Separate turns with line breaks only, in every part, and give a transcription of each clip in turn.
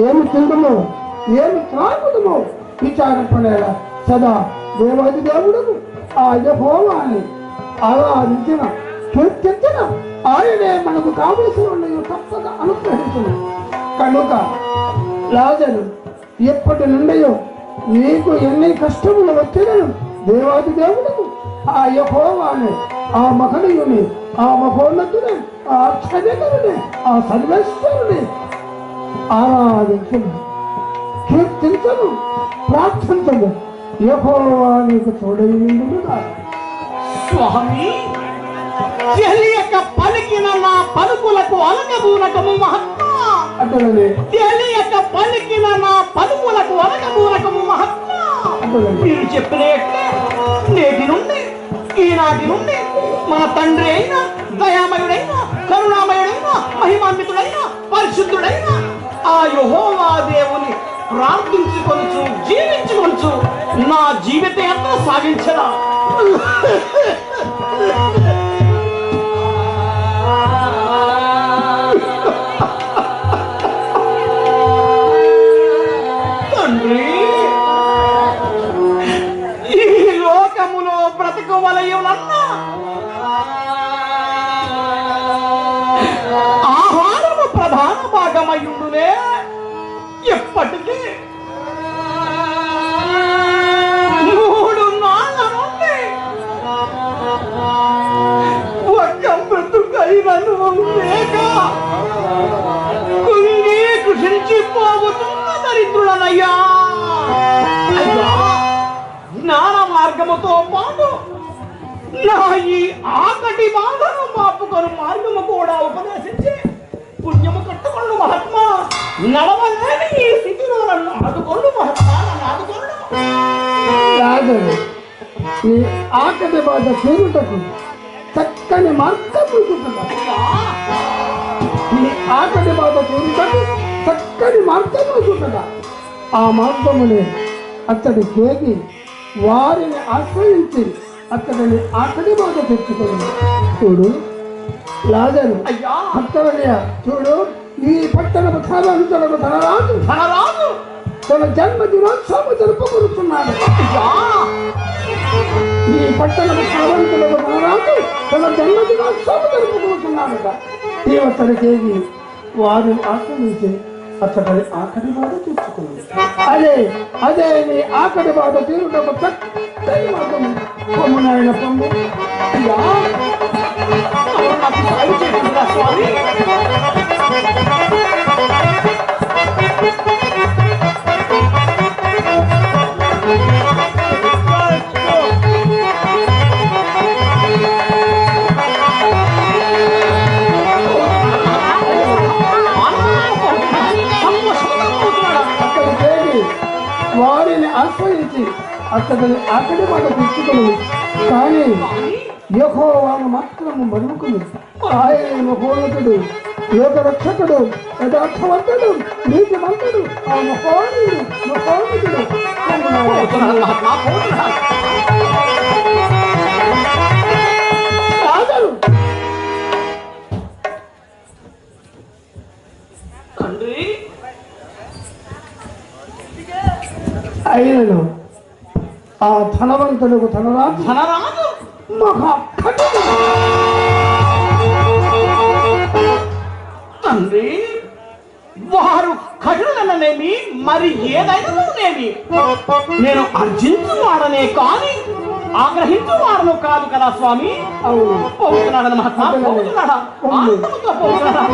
ఏమి తినడము ఏమి త్రాగుదము విచారపడేలా సదా దేవాది దేవుడును ఆ యహోవాని ఆరాధించిన కీర్తించిన ఆయనే మనకు కావలసిన ఉన్నవి తప్పక అనుగ్రహించును. కనుక రాజను ఎప్పటి నుండియో నీకు ఎన్ని కష్టములు వచ్చినను దేవాది దేవుడు ఆ యహోవాని ఆ మహనీయుని ఆ మహోన్నతుని ఆ ఆశ్చర్యకరుని ఆ సర్వేశ్వరుని ఆరాధించను కీర్తించను ప్రార్థించను యహోవా నీకు తోడైండుగా
స్వామి తెలియక పలికిన నా పలుకులకు అలకబూరకము మహాత్మా తెలియక పలికిన నా పలుకులకు అలకబూరకము మహాత్మా మీరు చెప్పినట్లే నేటి నుండి ఈనాటి నుండి మా తండ్రి అయిన దయామయుడైన కరుణామయుడైన మహిమాన్వితుడైన యహోవా దేవుని ప్రార్థించుకొనుచు జీవించుకొనుచు నా జీవిత యాత్ర సాగించరా? తండ్రి ఈ లోకములో ఆహారము ప్రధాన భాగమయ్యుండునే ఎప్పటికీ మూడు నాళ్ళ నుండి ఒక్క బ్రతుకైనను లేక కుంగి కృషించిపోతున్న దరిద్రులనయ్యా అయ్యా జ్ఞాన మార్గముతో పాటు నా ఈ ఆకటి బాధను మాపుకొని మార్గము కూడా ఉపదేశించి పుణ్యము కట్టుకొండు మహాత్మా నడవలేని ఈ స్థితిలో నన్ను ఆదుకొండు మహాత్మా నన్ను ఆదుకొండు.
రాజను నీ ఆకటి బాధ తీరుటకు చక్కని మార్గం నీ ఆకటి బాధ తీరుటకు చక్కని చూపుతున్నా ఆ మార్గముని అతడి కేగి వారిని ఆశ్రయించి అతడిని ఆకటి బాధ తెచ్చుకుని చూడు లాజరు
అయ్యా!
భక్తవల్య చూడు ఈ పట్టణపు సాధారణకు తన రాజు
ధనరాజు
తన జన్మ దినోత్సవం జరుపుకుంటున్నాడు.
అయ్యా
ఈ పట్టణపు సాధారణకు తన రాజు తన జన్మ దినోత్సవం జరుపుకుంటున్నాడుట ఈ అతడికేగి వారు ఆశ్రమించి అతడి ఆకలి బాధ తీర్చుకున్నాడు అదే అదే నీ ఆకలి బాధ తీరుటకు చక్కని మార్గము పొమ్ము నాయన పొమ్ము.
నాకు సాయం స్వామి.
ఆశ్రయించి అతడిని ఆకలి మాట తెచ్చుకుని కానీ యహోవాను మాత్రము మరువుకుని ఆయన మహోన్నతుడు లోక రక్షకుడు యథార్థవంతుడు నీతిమంతుడు ఆ మహోనుడు మహోన్నతుడు రాజు
తండ్రి.
అయినను. ఆ ధనవంతుడు ధనరాజు.
ధనరాజు.
మహా
తండ్రి వారు కఠిననేమి మరి ఏదైనానేమి నేను అర్జించు వాడనే కాని ఆగ్రహించు వాడను కాదు కదా స్వామి?
అవును
పోతున్నాడని మహాత్మా పోతున్నాడా ఆనందంతో పోతున్నాడా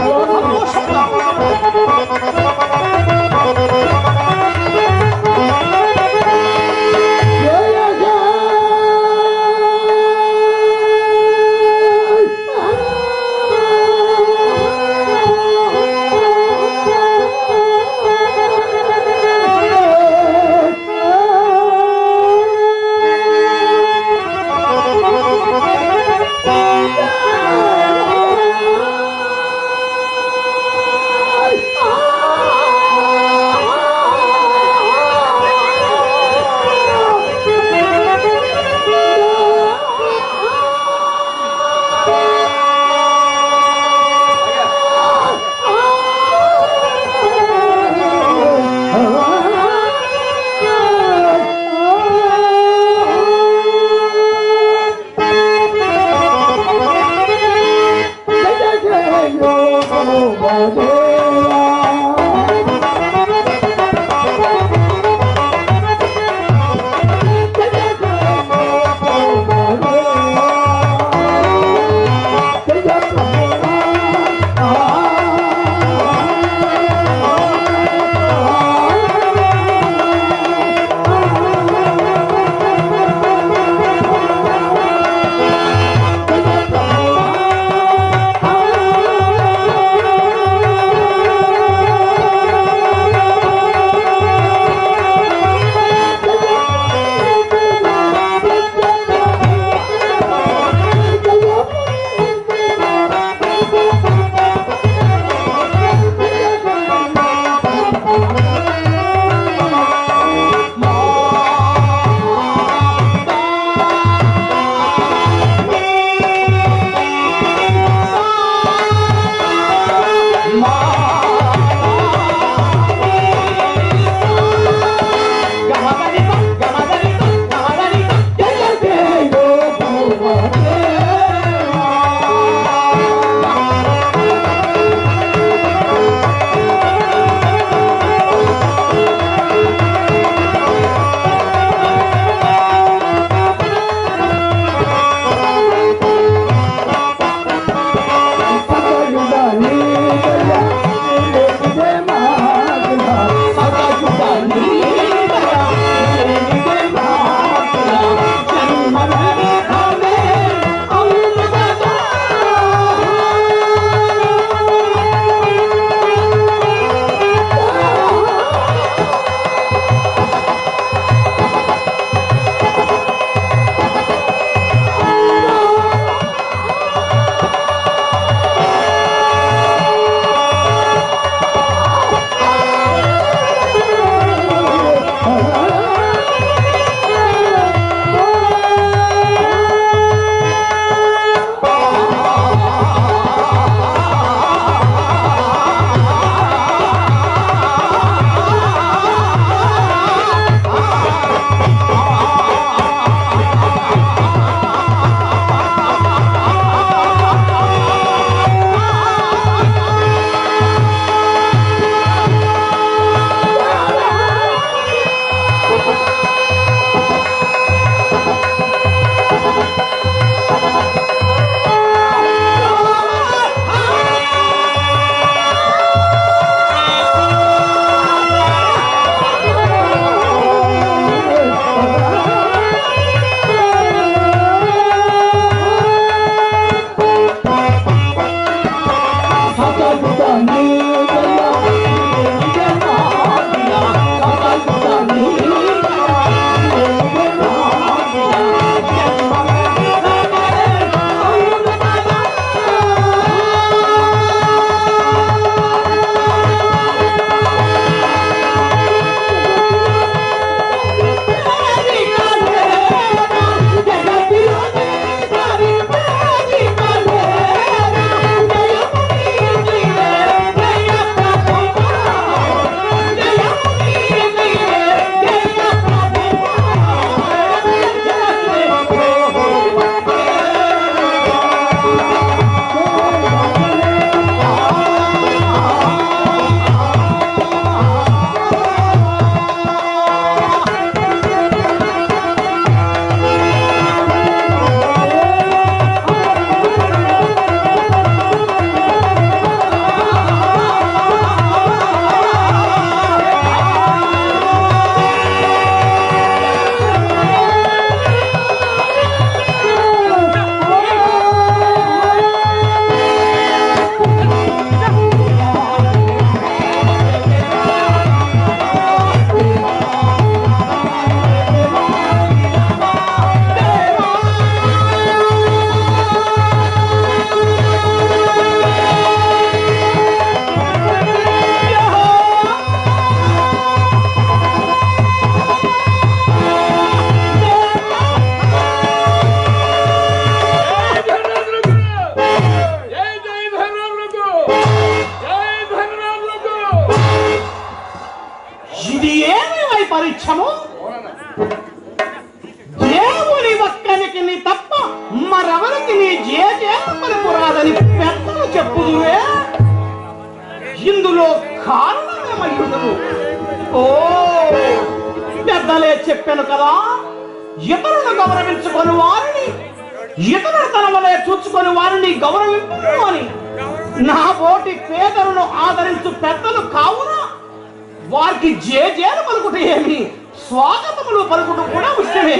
ఏమి దేవుని ఒక్కనికి నీ తప్ప మరెవరికి నీ జేజేల పలుకు రాదని పెద్దలు చెప్పుదువే? ఇందులో కారణమేమయ్యుండదు. ఓ పెద్దలే చెప్పాను కదా ఇతరులను గౌరవించుకొని వారిని ఇతరుల తన వలె చూచుకొని వారిని గౌరవింపు అని. నా పోటీ పేదలను ఆదరించు పెద్దలు కావున? వారికి జేజేలు పలుకుట ఏమి? స్వాగతములు పలుకుట కూడా ముఖ్యమే.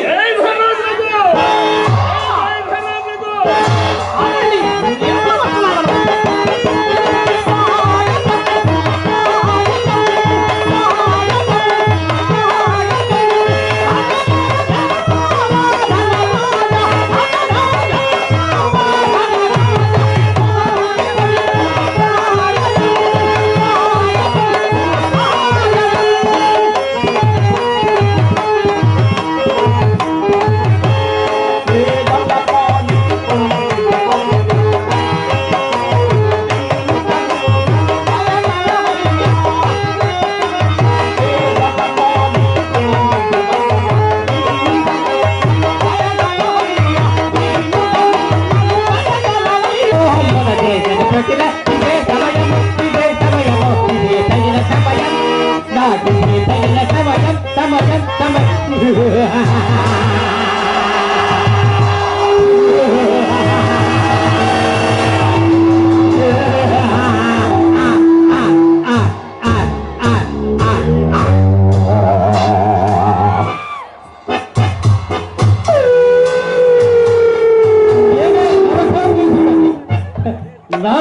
నా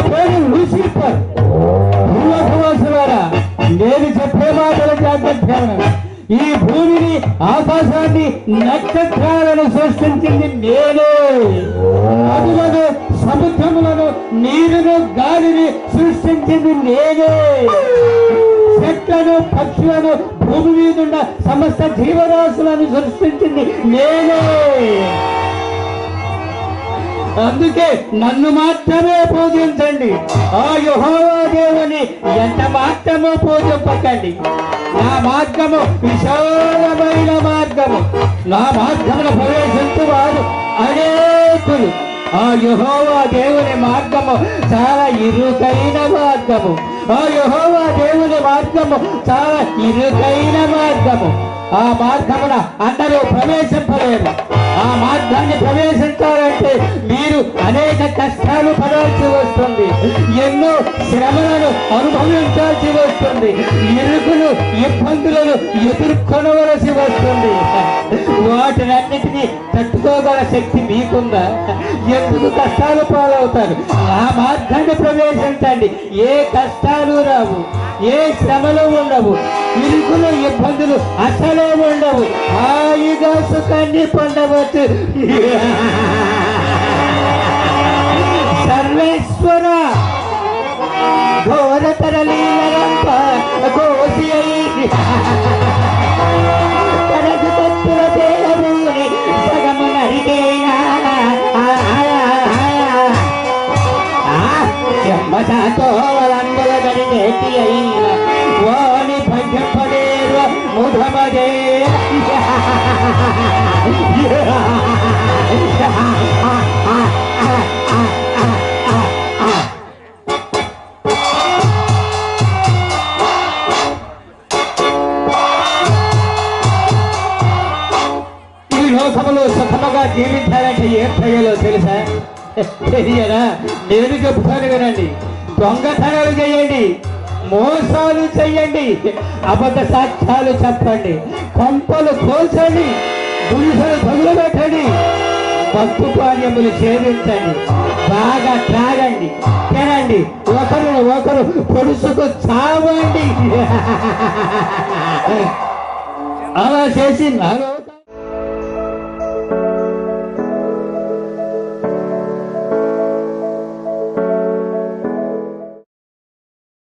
ఆకాశాన్ని నక్షత్రాలను సృష్టించింది నేనే. నదులను సముద్రములను నీరును గాలిని సృష్టించింది నేనే. చెట్లను పక్షులను భూమి మీద ఉన్న సమస్త జీవరాశులను సృష్టించింది నేనే. అందుకే నన్ను మాత్రమే పూజించండి. ఆ యుహోవా దేవుని ఎంత మాత్రమో పూజింపకండి. నా మార్గము విశాలమైన మార్గము నా మార్గమున ప్రవేశించు వారు అనేకులు. ఆ యెహోవా దేవుని మార్గము చాలా ఇరుకైన మార్గము. ఆ యెహోవా దేవుని మార్గము చాలా ఇరుకైన మార్గము. ఆ మార్గమున అందరూ ప్రవేశింపలేరు. ఆ మార్గాన్ని మీరు అనేక కష్టాలు పడాల్సి వస్తుంది. ఎన్నో శ్రమలను అనుభవించాల్సి వస్తుంది. ఇరుకులు ఇబ్బందులను ఎదుర్కొనవలసి వస్తుంది. వాటినన్నిటినీ తట్టుకోగల శక్తి మీకుందా? ఎందుకు కష్టాలు పాలవుతారు? ఆ మార్గాన్ని ప్రవేశించండి. ఏ కష్టాలు రావు ఏ శ్రమలు ఉండవు ఇరుకులు ఇబ్బందులు అసలే ఉండవు. హాయిగా సుఖాన్ని పొందవచ్చు. సర్వేశ్వర ఘోరతర లీలరంప కోసి కరగు తత్తుల దేహమూని సగము నరికేనా? ఎంబసాతోలందల గడిగేటి అయిన వాణి భయపడేరు ముధమదే నేను చెప్తాను వినండి దొంగతనాలు చేయండి. మోసాలు చెయ్యండి అబద్ధ సాక్ష్యాలు చెప్పండి. కొంపలు కోల్చండి గుడిసెలు తగులబెట్టండి. పెట్టండి కార్యములు చేయించండి బాగా త్రాగండి. తినండి. ఒకరు ఒకరు పొడుసుకు చావండి. అలా చేసి నాలో